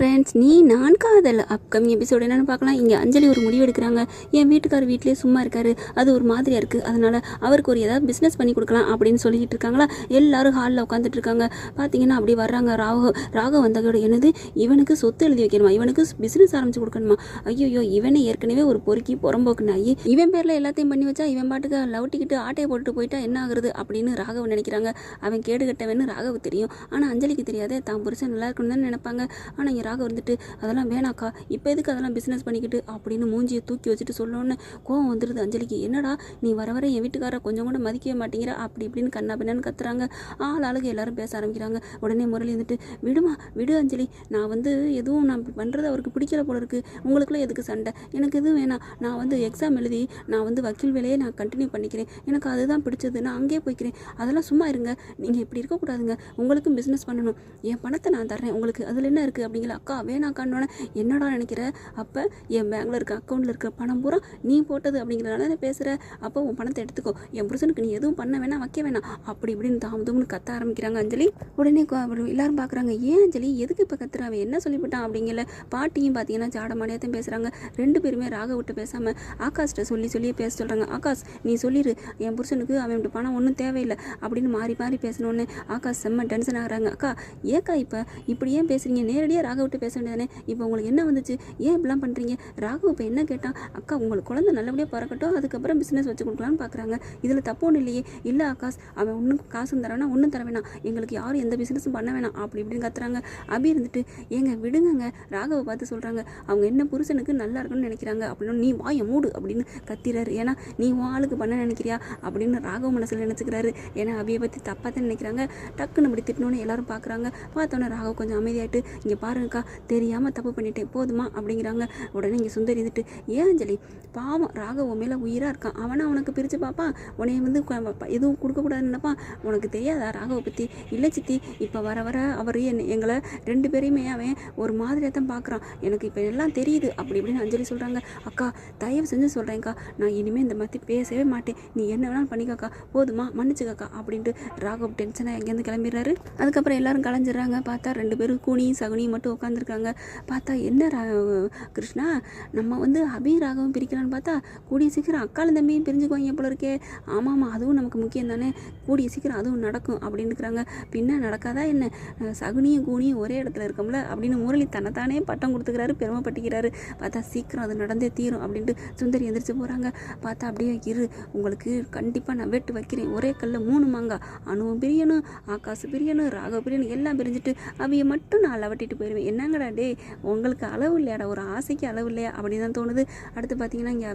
Friends நீ நான் காதல். அப்கமிங் எபிசோடு என்னென்னு பார்க்கலாம். இங்கே அஞ்சலி ஒரு முடிவு எடுக்கிறாங்க. என் வீட்டுக்கார் வீட்லேயே சும்மா இருக்காரு. அது ஒரு மாதிரியாக இருக்குது அதனால் அவருக்கு ஒரு ஏதாவது பிஸ்னஸ் பண்ணி கொடுக்கலாம் அப்படின்னு சொல்லிட்டு இருக்காங்களா? எல்லாரும் ஹாலில் உட்காந்துட்டு இருக்காங்க. பார்த்தீங்கன்னா அப்படி வர்றாங்க ராகு. ராகு வந்ததோட என்னது? இவனுக்கு சொத்து எழுதி வைக்கணுமா? இவனுக்கு பிஸ்னஸ் ஆரம்பிச்சு கொடுக்கணுமா? ஐயோ இவனை ஏற்கனவே ஒரு பொறுக்கி புறம்போக்குனாயி. இவன் பேரில் எல்லாத்தையும் பண்ணி வச்சா இவன் பாட்டுக்கு லவட்டிக்கிட்டு ஆட்டையை போட்டு போயிட்டா என்ன ஆகுறது அப்படின்னு ராகவன் நினைக்கிறாங்க. அவன் கேடு கட்டவன்னு ராகவ் தெரியும். ஆனால் அஞ்சலிக்கு தெரியாதே தான் புருஷன் நல்லா இருக்கணும்னு தான் நினைப்பாங்க. ஆனால் இங்கே ராக வந்துட்டு அதெல்லாம் வேணாக்கா இப்போ எதுக்கு அதெல்லாம் பிஸ்னஸ் பண்ணிக்கிட்டு? அப்படின்னு மூஞ்சியை தூக்கி வச்சுட்டு சொல்லணுன்னு கோவம் வந்துடுது அஞ்சலிக்கு. என்னடா நீ வர வர என் வீட்டுக்கார கொஞ்சம் கூட மதிக்கவே மாட்டேங்கிற? அப்படி இப்படின்னு கண்ணா பின்னான்னு கத்துறாங்க. ஆள் ஆளுக்கு எல்லாரும் பேச ஆரம்பிக்கிறாங்க. உடனே முரளி வந்துட்டு விடுமா விடு அஞ்சலி. நான் வந்து எதுவும் நான் பண்ணுறது அவருக்கு பிடிக்கல போல இருக்கு. உங்களுக்குலாம் எதுக்கு சண்டை? எனக்கு எதுவும் வேணாம். நான் வந்து எக்ஸாம் எழுதி நான் வந்து வக்கீல் வேலையை நான் கண்டினியூ பண்ணிக்கிறேன். எனக்கு அதுதான் பிடிச்சது. நான் அங்கேயே போய்க்கிறேன். அதெல்லாம் சும்மா இருங்க. நீங்கள் இப்படி இருக்கக்கூடாதுங்க. உங்களுக்கும் பிஸ்னஸ் பண்ணணும். என் பணத்தை நான் தர்றேன். உங்களுக்கு அதில் என்ன இருக்குது அப்படிங்கிற அக்கா வேணாக்கான்னு என்னடா நினைக்கிற? அப்போ என் பேங்கில் இருக்க அக்கௌண்ட்டில் இருக்க பணம் பூரா நீ போட்டது அப்படிங்கிறனால நான் பேசுகிற அப்போ உன் பணத்தை எடுத்துக்கோ. என் புருஷனுக்கு நீ எதுவும் பண்ண வேணாம் வைக்க வேணாம். அப்படி இப்படின்னு தாமதம்னு கத்த ஆரம்பிக்கிறாங்க அஞ்சலி. உடனே எல்லாரும் பார்க்குறாங்க ஏன் அஞ்சலி? எதுக்கு இப்போ கத்துறா? என்ன சொல்லிவிட்டான்? அப்படிங்கிற பாட்டியும் பார்த்தீங்கன்னா ஜாடமாடியாத்தையும் பேசுகிறாங்க ரெண்டு பேருமே ராக விட்டு பேசாமல் ஆகாஷ்கிட்ட சொல்லி சொல்லி பேச சொல்கிறாங்க ஆகாஷ் நீ சொல்லிடு என் புருஷனுக்கு அவன்கிட்ட பணம் ஒன்றும் தேவையில்லை அப்படின்னு மாறி மாறி பேசணுன்னு ஆகாஷ் செம்ம டென்ஷன் ஆகுறாங்க. அக்கா ஏக்கா இப்போ? இப்படி ஏன் பேசுகிறீங்க நேரடியாக ராக விட்டு பேச வேண்டியதானே இப்போ உங்களுக்கு என்ன வந்துச்சு? ஏன் இப்படிலாம் பண்ணுறீங்க ராகவ் இப்போ என்ன கேட்டான்? அக்கா உங்களுக்கு குழந்தை நல்லபடியாக பிறக்கட்டும். அதுக்கப்புறம் பிஸ்னஸ் வச்சு கொடுக்கலான்னு பார்க்குறாங்க இதில் தப்பு ஒன்றும் இல்லையே. இல்லை ஆகாஷ் அவன் ஒன்றும் காசும் தர வேணாம் ஒன்றும் தர வேணாம். எங்களுக்கு யாரும் எந்த பிஸ்னஸும் பண்ண வேணாம். அப்படி இப்படின்னு கத்துறாங்க. அபி இருந்துட்டு ஏங்க விடுங்கங்க. ராகவை பார்த்து சொல்கிறாங்க அவங்க என்ன புருஷனுக்கு நல்லா இருக்கணும்னு நினைக்கிறாங்க. அப்படின்னு நீ வாய மூடு அப்படின்னு கத்திறாரு. ஏன்னா நீ உன் ஆளுக்கு பண்ண நினைக்கிறியா? அப்படின்னு ராகவ மனசில் நினச்சிக்கிறாரு. ஏன்னா அபியை பற்றி தப்பாக தான் நினைக்கிறாங்க. டக்குன்னு இப்படி திட்டணும்னு எல்லாரும் பார்க்குறாங்க பார்த்தோன்னே ராகவ் கொஞ்சம் அமைதியாகிட்டு இங்கே அக்கா தெரியாமல் தப்பு பண்ணிட்டேன் போதுமா? அப்படிங்கிறாங்க. உடனே இங்கே சுந்தரி இருந்துட்டு ஏன் அஞ்சலி? பாவம் ராகவ மேலே உயிராக இருக்கான். அவனை அவனுக்கு பிரித்து பார்ப்பான் உன்னைய வந்து எதுவும் கொடுக்கக்கூடாது நினைப்பான்? உனக்கு தெரியாதா ராகவை பற்றி இல்லை சித்தி இப்போ வர வர அவர் என்ன எங்களை ரெண்டு பேரையுமே அவன் ஒரு மாதிரியாக தான் பார்க்குறான் எனக்கு இப்போ எல்லாம் தெரியுது. அப்படி இப்படின்னு அஞ்சலி சொல்கிறாங்க அக்கா தயவு செஞ்சு சொல்கிறேன்க்கா நான் இனிமேல் இந்த மாதிரி பேசவே மாட்டேன். நீ என்ன வேணாலும் பண்ணிக்கக்கா. போதுமா? மன்னிச்சுக்கக்கா. அப்படின்ட்டு ராகவ் டென்ஷனாக எங்கேருந்து கிளம்பிடுறாரு. அதுக்கப்புறம் எல்லாரும் கலைஞ்சிடுறாங்க. பார்த்தா ரெண்டு பேரும் கூனியும் சகுனியும் மட்டும் உட்காந்துருக்காங்க பார்த்தா என்ன ரா கிருஷ்ணா நம்ம வந்து அபி ராகவும் பிரிக்கலான்னு பார்த்தா கூடிய சீக்கிரம் அக்காலும் தம்பியும் பிரிஞ்சுக்குவாங்க போல இருக்கே. ஆமாம் அதுவும் நமக்கு முக்கியம் தானே. கூடிய சீக்கிரம் அதுவும் நடக்கும் அப்படின்னுக்குறாங்க பின்ன நடக்காதா என்ன? சகுனியும் கூனியும் ஒரே இடத்துல இருக்கோம்ல அப்படின்னு முரளி தன்னைத்தானே பட்டம் கொடுத்துக்கிறாரு பெருமைப்பட்டுக்கிறாரு. பார்த்தா சீக்கிரம் அது நடந்தே தீரும் அப்படின்ட்டு சுந்தரி எந்திரிச்சு போகிறாங்க பார்த்தா அப்படியே இரு உங்களுக்கு கண்டிப்பாக நான் வெட்டு வைக்கிறேன். ஒரே கல்ல மூணு மாங்கா அணுவும் பிரியணும் ஆகாசு பிரியணும் ராக பிரியணும் எல்லாம் பிரிஞ்சுட்டு அவையை மட்டும் நான் லவட்டிட்டு போயிடுவேன் என்னங்கடா டேய் உங்களுக்கு அளவு இல்லையாடா ஒரு ஆசைக்கு அளவு இல்லையா? அப்படின்னு தான் தோணுது. அடுத்து பார்த்தீங்கன்னா இங்கே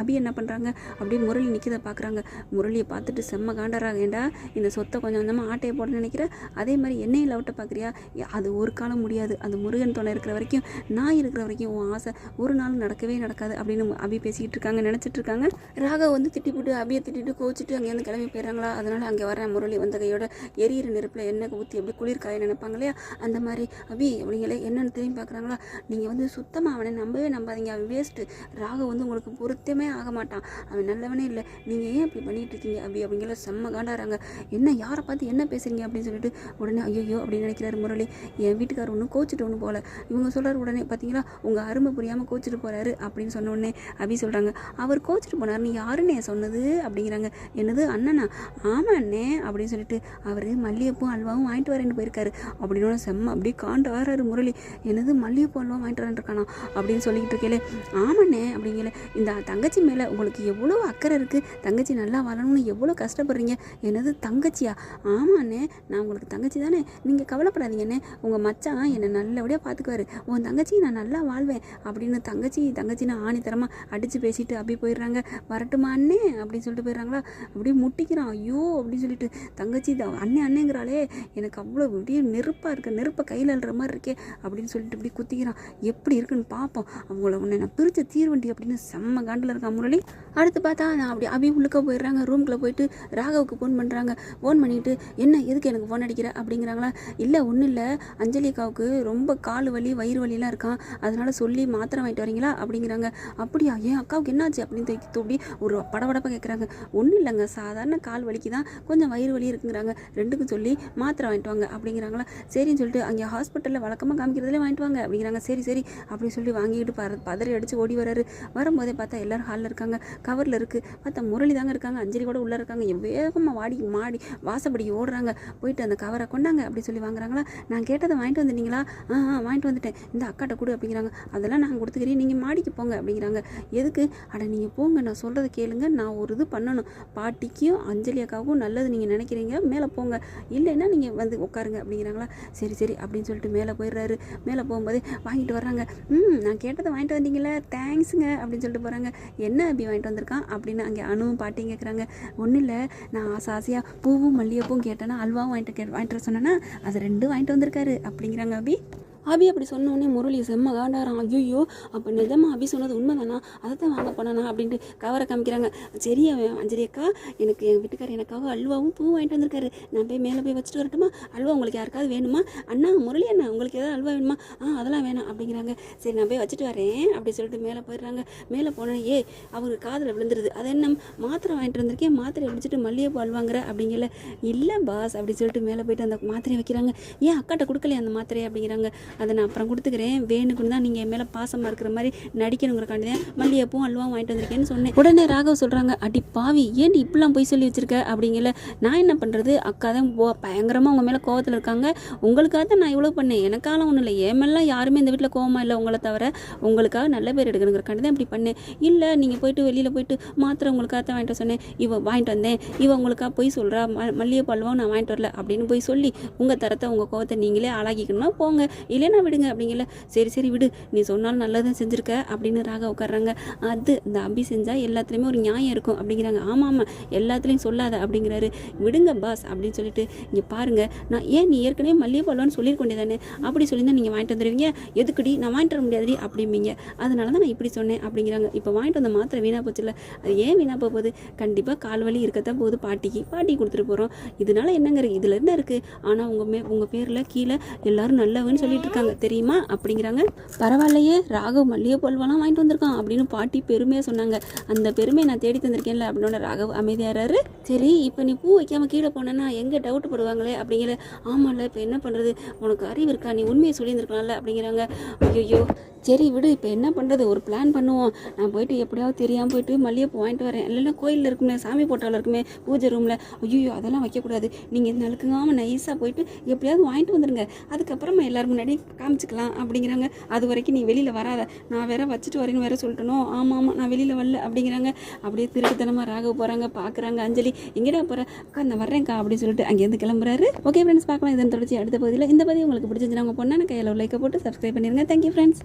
அபி என்ன பண்ணுறாங்க அப்படியே முரளி நிற்கிறத பார்க்குறாங்க முரளியை பார்த்துட்டு செம்ம காண்டறாங்க. ஏண்டா இந்த சொத்தை கொஞ்சம் கொஞ்சமாக ஆட்டையை போட நினைக்கிற? அதே மாதிரி என்னையும் லவட்டை பார்க்குறியா அது ஒரு காலம் முடியாது. அந்த முருகன் துணை இருக்கிற வரைக்கும் நான் இருக்கிற வரைக்கும் உன் ஆசை ஒரு நாள் நடக்கவே நடக்காது அப்படின்னு அபி பேசிக்கிட்டு இருக்காங்க நினச்சிட்டு இருக்காங்க. ராகவ் வந்து திட்டி அபியை திட்டிட்டு கோச்சிட்டு அங்கேருந்து கிளம்பி போயிடுறாங்களா? அதனால் அங்கே வர முரளி வந்த கையோட எரியிற நெருப்பில் எண்ணெய் ஊற்றி எப்படி குளிர் காய நினைப்பாங்க இல்லையா? அந்த மாதிரி அபி அப்படிங்களே என்னென்னு திரும்பி பார்க்குறாங்களா? நீங்கள் வந்து சுத்தமாக அவனை நம்பவே நம்பாதீங்க. அவன் வேஸ்ட்டு ராகவ் வந்து உங்களுக்கு பொருத்தமே ஆக மாட்டான். அவன் நல்லவனே இல்லை. நீங்கள் ஏன் இப்படி பண்ணிட்டு இருக்கீங்க? அப்படி அப்படிங்கிற செம்ம காண்டாறாங்க. என்ன யாரை பார்த்து என்ன பேசுறீங்க அப்படின்னு சொல்லிட்டு உடனே ஐயோ அப்படின்னு நினைக்கிறாரு முரளி. என் வீட்டுக்காரர் ஒன்றும் கோச்சிட்டு ஒன்று போகல இவங்க சொல்கிறார் உடனே பார்த்தீங்களா உங்கள் அருமை புரியாமல் கோச்சிட்டு போகிறாரு அப்படின்னு சொன்ன உடனே அப்படி சொல்கிறாங்க அவர் கோச்சிட்டு போனார்னு யாருன்னு சொன்னது? அப்படிங்கிறாங்க. என்னது அண்ணனா? ஆமாம் அண்ணே அப்படின்னு சொல்லிட்டு அவர் மல்லிகைப்பூ அல்வாவும் வாங்கிட்டு வரேன்னு போயிருக்காரு. அப்படின்னு செம்ம அப்படியே காண்டு ஆறாரு முரளி. என்னது மல்லிகைப்பூ அல்வா வாங்கிட்டு வரேன் அப்படின்னு சொல்லிக்கிட்டு இருக்கேலே ஆமாண்ணே அப்படிங்கல இந்த தங்கச்சி மேலே உங்களுக்கு எவ்வளோ அக்கறை இருக்குது தங்கச்சி நல்லா வரணும்னு எவ்வளோ கஷ்டப்படுறீங்க? என்னது தங்கச்சியா? ஆமாண்ணே நான் உங்களுக்கு தங்கச்சி தானே. நீங்கள் கவலைப்படாதீங்கண்ணே. உங்கள் மச்சான் என்னை நல்லபடியாக பார்த்துக்குவாரு உன் தங்கச்சி நான் நல்லா வாழ்வேன் அப்படின்னு தங்கச்சி தங்கச்சின்னு ஆணித்தரமாக அடித்து பேசிட்டு அப்படி போயிடுறாங்க. வரட்டுமா அண்ணே? அப்படின்னு சொல்லிட்டு போயிடுறாங்களா. அப்படியே முட்டிக்கிறான். ஐயோ அப்படின்னு சொல்லிட்டு தங்கச்சி அண்ணே அண்ணேங்கிறாளே. எனக்கு அவ்வளோ அப்படியே நெருப்பாக இருக்குது நெருப்பை கையில் அள்ளுற மாதிரி இருக்கே அப்படின்னு சொல்லிட்டு இப்படி குத்திக்கிறான். எப்படி இருக்குன்னு பார்ப்போம். அவங்கள உன்னை நான் பிரித்த தீர்வண்டி அப்படின்னு செம்ம காண்டில் இருக்கான் முரளி. அடுத்து பார்த்தா நான் அப்படி அபி உள்ளுக்க போயிடுறாங்க. ரூம்குள்ளே போயிட்டு ராகவுக்கு ஃபோன் பண்ணுறாங்க ஃபோன் பண்ணிட்டு என்ன எதுக்கு எனக்கு ஃபோன் அடிக்கிற? அப்படிங்கிறாங்களா. இல்லை ஒன்றும் இல்லை. அஞ்சலி அக்காவுக்கு ரொம்ப கால் வலி வயிறு வலிலாம் இருக்கான் அதனால் சொல்லி மாத்திரை வாங்கிட்டு வரீங்களா? அப்படிங்கிறாங்க. அப்படியா? ஏன் அக்காவுக்கு என்னாச்சு? அப்படின்னு தூக்கி தூப்பி ஒரு படபடப்பாக கேட்குறாங்க ஒன்றும் இல்லைங்க. சாதாரண கால் வலிக்கு தான் கொஞ்சம் வயிறு வலி இருக்குங்கிறாங்க. ரெண்டுக்கும் சொல்லி மாத்திரை வாங்கிட்டு வாங்க. அப்படிங்கிறாங்களா. சரின்னு சொல்லிட்டு அங்கே ஹாஸ்பிட்டலில் வழக்கமாக காமிக்கிறதுலே வாங்கிட்டு வாங்க அப்படிங்கிறாங்க. சரி சரி அப்படின்னு சொல்லி வாங்கிட்டு பற பதறி அடித்து ஓடி வராரு. வரும்போதே பார்த்தா எல்லோரும் ஹாலில் இருக்காங்க. கவரில் இருக்குது பார்த்தா முரளி தாங்க இருக்காங்க. அஞ்சலி கூட உள்ளே இருக்காங்க. வேகமாக வாடி மாடி வாசப்படி ஓடுறாங்க. போயிட்டு அந்த கவரை கொண்டாங்க அப்படி சொல்லி வாங்குறாங்களா? நான் கேட்டதை வாங்கிட்டு வந்துட்டீங்களா ஆ ஆ வாங்கிட்டு வந்துட்டேன். இந்த அக்காட்ட கொடு அப்படிங்கிறாங்க. அதெல்லாம் நான் கொடுத்துக்கிறேன். நீங்கள் மாடிக்கு போங்க அப்படிங்கிறாங்க. எதுக்கு? அட நீங்கள் போங்க. நான் சொல்கிறத கேளுங்க. நான் ஒரு இது பண்ணணும். பாட்டிக்கும் அஞ்சலி அக்காவுக்கும் நல்லது நீங்கள் நினைக்கிறீங்க. மேலே போங்க. இல்லைன்னா நீங்கள் வந்து உட்காருங்க அப்படிங்கிறாங்களா? சரி சரி அப்படின்னு சொல்லிட்டு மேலே போயிடுறாரு. மேலே போகும்போது வாங்கிட்டு வர்றாங்க. ம் நான் கேட்டதை வாங்கிட்டு வந்தீங்களே தேங்க்ஸுங்க அப்படின்னு சொல்லிட்டு போகிறாங்க என்ன அப்படி வாங்கிட்டு வந்திருக்கான்? அப்படின்னு அங்கே அணுவும் பாட்டியும் கேட்குறாங்க ஒன்றும் இல்லை நான் ஆசை ஆசையாக பூவும் மல்லிகைப்பூவும் கேட்டேன்னா அல்வாவும் வாங்கிட்டு கே வாங்கிட்டு வர சொன்னேன்னா அது ரெண்டும் வாங்கிட்டு வந்திருக்காரு அப்படிங்கிறாங்க அபி. அபி அப்படி சொன்னோடனே முரளி செம்ம காண்டாராம் ஐயோ அப்போ நிஜமா அபி சொன்னது உண்மைதானா? அதை தான் வாங்க போனானா? அப்படின்ட்டு கவரை காமிக்கிறாங்க. சரி அவன் அஞ்சலி அக்கா எனக்கு என் வீட்டுக்காரர் எனக்காக அல்வாவும் பூ வாங்கிட்டு வந்திருக்காரு. நான் போய் மேலே போய் வச்சுட்டு வரட்டுமா? அல்வா உங்களுக்கு யாருக்காவது வேணுமா? அண்ணா முரளி அண்ணா உங்களுக்கு ஏதாவது அல்வா வேணுமா? ஆ அதெல்லாம் வேணாம் அப்படிங்கிறாங்க. சரி நான் போய் வச்சுட்டு வரேன் அப்படி சொல்லிட்டு மேலே போயிடுறாங்க. மேலே போனேன் ஏ அவருக்கு காதில் விழுந்துருது. அது என்ன? மாத்திரை வாங்கிட்டு வந்திருக்கேன் மாத்திரை அடிச்சுட்டு மல்லிகைப்பூ அல்வாங்கிற அப்படிங்கல. இல்லை பாஸ் அப்படி சொல்லிட்டு மேலே போயிட்டு அந்த மாத்திரையை வைக்கிறாங்க. ஏன் அக்காட்ட கொடுக்கலையே அந்த மாத்திரையை? அப்படிங்கிறாங்க. அதை நான் அப்புறம் கொடுத்துக்கிறேன். வேணுக்குன்னு தான் நீங்கள் என் மேலே பாசமாக இருக்கிற மாதிரி நடிக்கணுங்கிறக்காண்டி தான் மல்லிகைப்பூவும் அல்வா வாங்கிட்டு வந்திருக்கேன்னு சொன்னேன். உடனே ராகவ் சொல்கிறாங்க அடி பாவி ஏன் இப்படிலாம் போய் சொல்லி வச்சிருக்க? அப்படிங்கல. நான் என்ன பண்ணுறது அக்கா தான் போ பயங்கரமாக உங்கள் மேலே கோவத்தில் இருக்காங்க. உங்களுக்காக தான் நான் இவ்வளோ பண்ணேன். எனக்காலம் ஒன்றும் இல்லை. என் மேலாம் யாருமே இந்த வீட்டில் கோவமாக இல்லை உங்களை தவிர. உங்களுக்காக நல்ல பேர் எடுக்கணுங்கிறக்காண்டி தான் இப்படி பண்ணேன். இல்லை நீங்கள் போயிட்டு வெளியில் போயிட்டு மாத்திரை உங்களுக்காக தான் வாங்கிட்டு வர சொன்னேன். இவ வாங்கிட்டு வந்தேன். இவ உங்களுக்காக போய் சொல்கிறா ம மல்லிகை பல்வாவும் நான் வாங்கிட்டு வரல. அப்படின்னு போய் சொல்லி உங்கள் தரத்தை உங்கள் கோவத்தை நீங்களே ஆளாக்கிக்கணும்னா போங்க. இல்லை இல்லைன்னா விடுங்க அப்படிங்கல. சரி சரி விடு. நீ சொன்னாலும் நல்லதான் செஞ்சுருக்க அப்படின்னு ராக உட்காடுறாங்க அது இந்த அபி செஞ்சால் எல்லாத்துலேயுமே ஒரு நியாயம் இருக்கும் அப்படிங்கிறாங்க. ஆமாம் ஆமாம் எல்லாத்துலேயும் சொல்லாத அப்படிங்கிறாரு. விடுங்க பாஸ் அப்படின்னு சொல்லிட்டு இங்கே பாருங்க. நான் ஏன் நீ ஏற்கனவே மல்லிகை பல்வான்னு சொல்லியிருக்கொண்டே தானே? அப்படி சொல்லி தான் நீங்கள் வாங்கிட்டு வந்துடுவீங்க எதுக்குடி? நான் வாங்கிட்டு வர முடியாதுடி அப்படிம்பீங்க. அதனால தான் நான் இப்படி சொன்னேன் அப்படிங்கிறாங்க. இப்போ வாங்கிட்டு வந்த மாத்திரை வீணாக போச்சுல்ல. அது ஏன் வீணாக போக போகுது? கண்டிப்பாக கால் வலி இருக்கத்தான் போகுது. பாட்டிக்கு பாட்டி கொடுத்துட்டு போகிறோம் இதனால என்னங்கிற இதில் என்ன இருக்குது ஆனால் உங்கள் மே உங்கள் பேரில் கீழே எல்லாரும் நல்லவன்னு சொல்லிட்டு இருக்காங்க தெரியுமா? அப்படிங்கிறாங்க. பரவாயில்லையே ராகவ் மல்லிகை பொல்வெல்லாம் வாங்கிட்டு வந்திருக்கான் அப்படின்னு பாட்டி பெருமையாக சொன்னாங்க. அந்த பெருமையை நான் தேடி தந்திருக்கேன்ல அப்படின்னு ராகவ் அமைதியாகிறாரு சரி இப்போ நீ பூ வைக்காமல் கீழே போனேன்னா எங்கே டவுட் படுவாங்களே அப்படிங்கிற ஆமாம்ல இப்போ என்ன பண்ணுறது உனக்கு அறிவு இருக்கா? நீ உண்மையை சொல்லியிருந்துருக்கலாம்ல அப்படிங்கிறாங்க. ஐயோ சரி விடு இப்போ என்ன பண்ணுறது ஒரு பிளான் பண்ணுவோம். நான் போயிட்டு எப்படியாவது தெரியாமல் போயிட்டு மல்லிகைப்பூ வாங்கிட்டு வரேன். இல்லைன்னா கோயிலில் இருக்குமே சாமி போட்டாவில் இருக்குமே பூஜை ரூமில் ஐயோ அதெல்லாம் வைக்கக்கூடாது. நீங்கள் இந்த நழுக்குங்காமல் நைஸாக போயிட்டு எப்படியாவது வாங்கிட்டு வந்துடுங்க அதுக்கப்புறமா எல்லோரும் முன்னாடி காமிச்சிக்கலாம் அப்படிங்கிறாங்க. அது வரைக்கும் நீ வெளியில் வராத. நான் வேற வச்சுட்டு வரேன்னு வேற சொல்லிட்டணும் ஆமாம் ஆமாம் நான் வெளியில் வரல அப்படிங்கிறாங்க. அப்படியே திருட்டுத்தனமாக ராக போகிறாங்க பார்க்குறாங்க அஞ்சலி எங்கேடா போகிற அக்கா நான் வர்றேன்க்கா அப்படின்னு சொல்லிட்டு அங்கேருந்து கிளம்புறாரு. ஓகே ஃப்ரெண்ட்ஸ் பார்க்கலாம். இதன் தொடர்ச்சி அடுத்த பகுதியில். இந்த பதிவு உங்களுக்கு பிடிச்சிருந்துச்சுன்னா உங்கள் பொண்ணான கையில் லைக்கை போட்டு சப்ஸ்கிரைப் பண்ணிடுங்க தேங்க்யூ ஃப்ரெண்ட்ஸ்